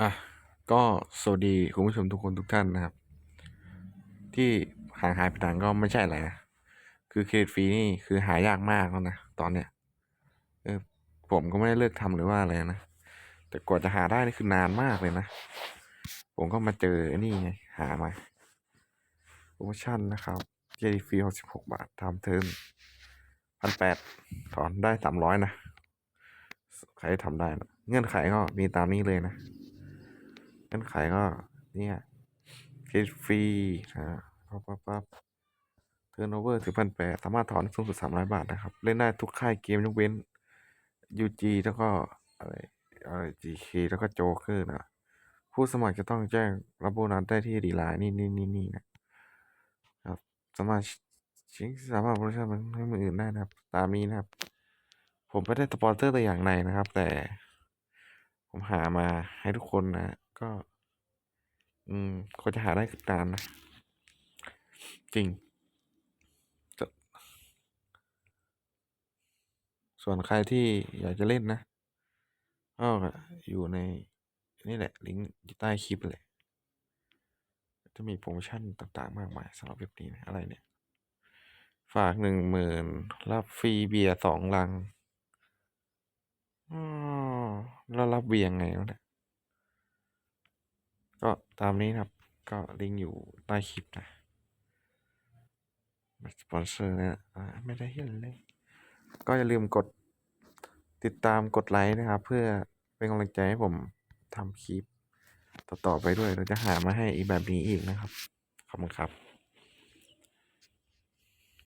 อะก็สวัสดีคุณผู้ชมทุกคนทุกท่านนะครับ ที่ห่างหายไปนานก็ไม่ใช่อะไรนะ คือเครดิตฟรีนี่คือหายากมากแล้วนะ ตอนเนี้ยเออผมก็ไม่ได้เลิกทำหรือว่าอะไรนะ แต่กว่าจะหาได้นี่คือนานมากเลยนะ ผมก็มาเจอนี่ไงหามาโปรโมชั่นนะครับเครดิตฟรีหกสิบหกบาททำเทอมพันแปดถอนได้สามร้อยนะ ใครทำได้นะเงื่อนไขก็มีตามนี้เลยนะ งื่อนไขก็เนี่ยเครดิตฟรีนะปั๊บปั๊บปั๊บเทิร์นโอเวอร์ถึงพันแปดสามารถถอนสูงสุดสามร้อยบาทนะครับ เล่นได้ทุกค่ายเกมยกเว้น UG แล้วก็อะไรอะไร GK แล้วก็โจ๊กเกอร์นะผู้สมัครจะต้องแจ้งรับโบนัสได้ที่ดีไลน์นี่นี่นี่นี่นะครับสามารถชิงสามารถบริษัทมันให้มืออื่นได้นะครับ ตามนี้นะครับ ผมไม่ได้สปอนเซอร์แต่อย่างใดนะครับ แต่ผมหามาให้ทุกคนนะ ก็ อืมก็จะหาได้นานนะ จริง ส่วนใครที่อยากจะเล่นนะก็อยู่ในนี่แหละ ลิงก์อยู่ใต้คลิปเลย จะมีโปรโมชั่นต่างๆ มากมายสำหรับเว็บนี้นะอะไรเนี่ย ฝากหนึ่งหมื่นรับฟรีเบียร์สองลังอ๋อแล้วรับเบียร์ไงวะเนี่ย ก็ตามนี้นะครับ ก็ลิงก์อยู่ใต้คลิปนะสปอนเซอร์นะไม่ได้เห็นเลย ก็อย่าลืมกดติดตามกดไลค์นะครับ เพื่อเป็นกำลังใจให้ผมทำคลิป ต่อๆไปด้วยเราจะหามาให้อีกแบบนี้อีกนะครับ ขอบคุณครับ